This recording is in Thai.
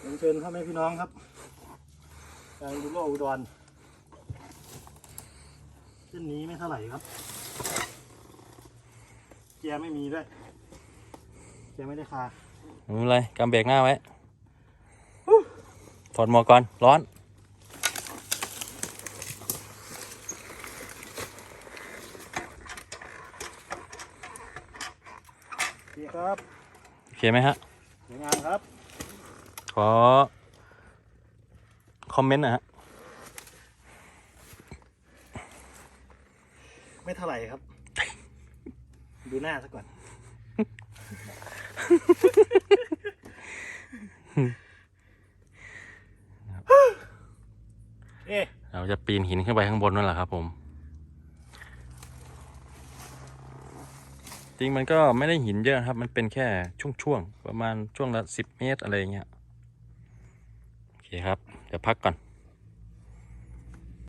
เรียนเชิญพ่อแม่พี่น้องครับทางบุโรอุดรเส้นนี้ไม่เท่าไหร่ครับเกียร์ไม่มีด้วยเกียร์ไม่ได้คาไม่เป็นไรกำเบรกหน้าไว้ถอดหมวกก่อน ร้อนเกียร์ครับ โอเคไหมฮะสวยงามครับ ขอ คอมเมนต์หนะฮะ ไม่เท่าไหร่ครับ ดูหน้าซะก่อน เอ๊ะเราจะปีนหินขึ้นไปข้างบนนั่นแหละครับผม จริงมันก็ไม่ได้หินเยอะครับ มันเป็นแค่ช่วงๆ ประมาณช่วงละสิบเมตรอะไรอย่างเงี้ยโอเค ครับ เดี๋ยวพักก่อน